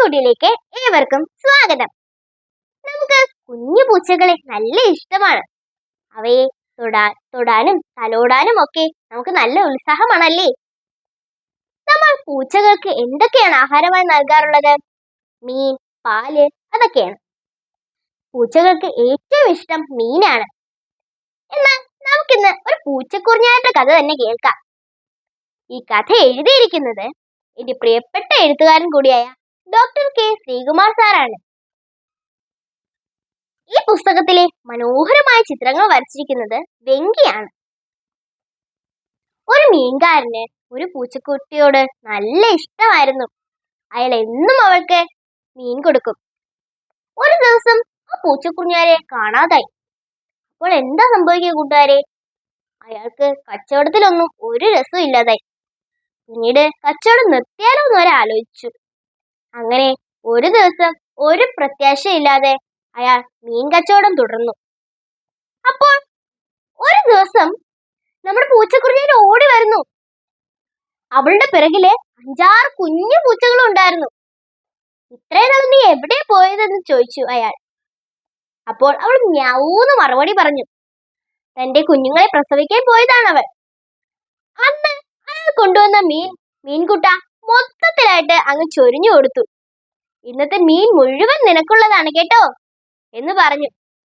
പൂച്ചക്കുടിയിലേക്ക് ഏവർക്കും സ്വാഗതം. നമുക്ക് കുഞ്ഞു പൂച്ചകളെ നല്ല ഇഷ്ടമാണ്. അവയെ തൊടാ തൊടാനും തലോടാനും ഒക്കെ നമുക്ക് നല്ല ഉത്സാഹമാണല്ലേ? നമ്മൾ പൂച്ചകൾക്ക് എന്തൊക്കെയാണ് ആഹാരമായി നൽകാറുള്ളത്? മീൻ പാൽ അതൊക്കെയാണ്. പൂച്ചകൾക്ക് ഏറ്റവും ഇഷ്ടം മീനാണ്. എന്നാൽ നമുക്കിന്ന് ഒരു പൂച്ചക്കുറിഞ്ഞായിട്ട് കഥ തന്നെ കേൾക്കാം. ഈ കഥ എഴുതിയിരിക്കുന്നത് എന്റെ പ്രിയപ്പെട്ട എഴുത്തുകാരൻ കൂടിയായ ഡോക്ടർ കെ ശ്രീകുമാർ സാറാണ്. ഈ പുസ്തകത്തിലെ മനോഹരമായ ചിത്രങ്ങൾ വരച്ചിരിക്കുന്നത് വെങ്കിയാണ്. ഒരു മീൻകാരന് ഒരു പൂച്ചക്കുട്ടിയോട് നല്ല ഇഷ്ടമായിരുന്നു. അയാൾ എന്നും അവൾക്ക് മീൻ കൊടുക്കും. ഒരു ദിവസം ആ പൂച്ചക്കുഞ്ഞാരെ കാണാതായി. അപ്പോൾ എന്താ സംഭവിക്കുക കൂട്ടുകാരെ? അയാൾക്ക് കച്ചവടത്തിലൊന്നും ഒരു രസവും ഇല്ലാതായി. പിന്നീട് കച്ചവടം നിർത്തിയാലോ എന്ന് വരെ ആലോചിച്ചു. അങ്ങനെ ഒരു ദിവസം ഒരു പ്രത്യാശയില്ലാതെ അയാൾ മീൻ കച്ചവടം തുടർന്നു. അപ്പോൾ ഒരു ദിവസം നമ്മുടെ പൂച്ചക്കുറിഞ്ഞിൽ ഓടി വരുന്നു. അവളുടെ പിറകിൽ അഞ്ചാറ് കുഞ്ഞു പൂച്ചകളും ഉണ്ടായിരുന്നു. ഇത്രയും നാൾ നീ എവിടെ പോയതെന്ന് ചോദിച്ചു അയാൾ. അപ്പോൾ അവൾ മ്യാവൂന്ന് മറുപടി പറഞ്ഞു. തന്റെ കുഞ്ഞുങ്ങളെ പ്രസവിക്കാൻ പോയതാണ് അവൾ അന്ന് അയാൾ കൊണ്ടുവന്ന മീൻ മീൻകുട്ട മൊത്തത്തിലായിട്ട് അങ്ങ് ചൊരിഞ്ഞു കൊടുത്തു. ഇന്നത്തെ മീൻ മുഴുവൻ നിനക്കുള്ളതാണ് കേട്ടോ? എന്ന് പറഞ്ഞു.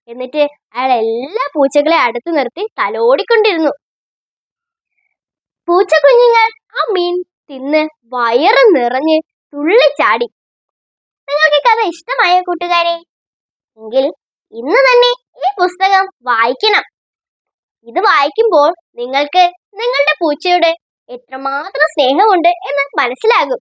എന്നിട്ട് അയാൾ എല്ലാ പൂച്ചകളെ അടുത്ത് നിർത്തി തലോടിക്കൊണ്ടിരുന്നു. പൂച്ച കുഞ്ഞുങ്ങൾ ആ മീൻ തിന്ന് വയറ് നിറഞ്ഞ് തുള്ളിച്ചാടി നിങ്ങൾക്ക് കഥ ഇഷ്ടമായ കൂട്ടുകാരെ? എങ്കിൽ ഇന്ന് തന്നെ ഈ പുസ്തകം വായിക്കണം. ഇത് വായിക്കുമ്പോൾ നിങ്ങൾക്ക് നിങ്ങളുടെ പൂച്ചയുടെ എത്രമാത്രം സ്നേഹമുണ്ട് എന്ന് മനസ്സിലാകും.